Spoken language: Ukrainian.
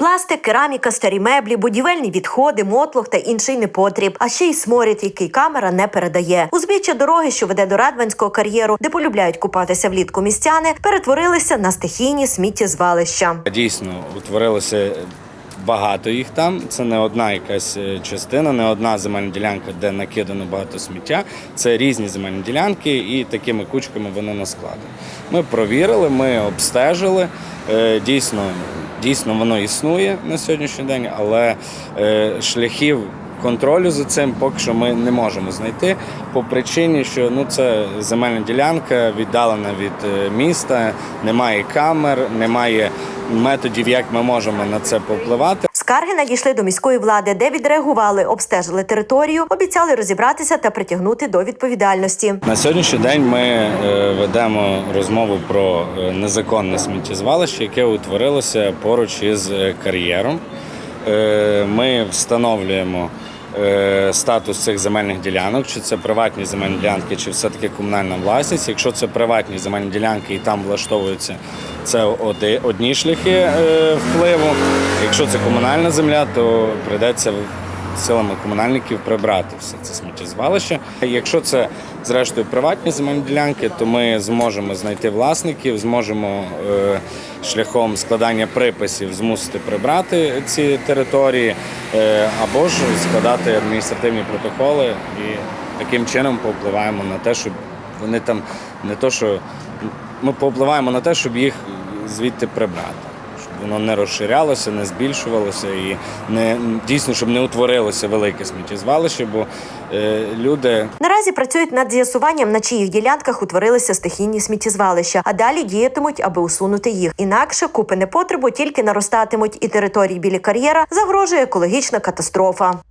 Пластик, кераміка, старі меблі, будівельні відходи, мотлох та інший непотріб, а ще й сморід, який камера не передає. Узбіччя дороги, що веде до Радванського кар'єру, де полюбляють купатися влітку містяни, перетворилися на стихійні сміттєзвалища. Дійсно, утворилося багато їх там. Це не одна якась е, частина, не одна земельна ділянка, де накидано багато сміття. Це різні земельні ділянки, і такими кучками воно на складі. Ми провірили, ми обстежили. Е, Дійсно, дійсно воно існує на сьогоднішній день, але е, шляхів. Контролю за цим поки що ми не можемо знайти по причині, що ну це земельна ділянка віддалена від міста, немає камер, немає методів, як ми можемо на це попливати. Скарги надійшли до міської влади, де відреагували, обстежили територію, обіцяли розібратися та притягнути до відповідальності. На сьогоднішній день ми е, ведемо розмову про е, незаконне сміттєзвалище, яке утворилося поруч із е, кар'єром. Ми встановлюємо статус цих земельних ділянок, чи це приватні земельні ділянки, чи все-таки комунальна власність. Якщо це приватні земельні ділянки і там влаштовуються, це одні шляхи е, впливу. Якщо це комунальна земля, то прийдеться силами комунальників прибрати все це сміттєзвалище. Якщо це зрештою приватні земельні ділянки, то ми зможемо знайти власників, зможемо е, шляхом складання приписів змусити прибрати ці території, е, або ж складати адміністративні протоколи і таким чином повпливаємо на те, щоб вони там не то, що ми повпливаємо на те, щоб їх звідти прибрати воно не розширялося, не збільшувалося і не дійсно, щоб не утворилося велике сміттєзвалище, бо е, люди Наразі працюють над з'ясуванням, на чиїх ділянках утворилися стихійні сміттєзвалища, а далі діятимуть, аби усунути їх. Інакше купи непотребу тільки наростатимуть, і території біля кар'єра загрожує екологічна катастрофа.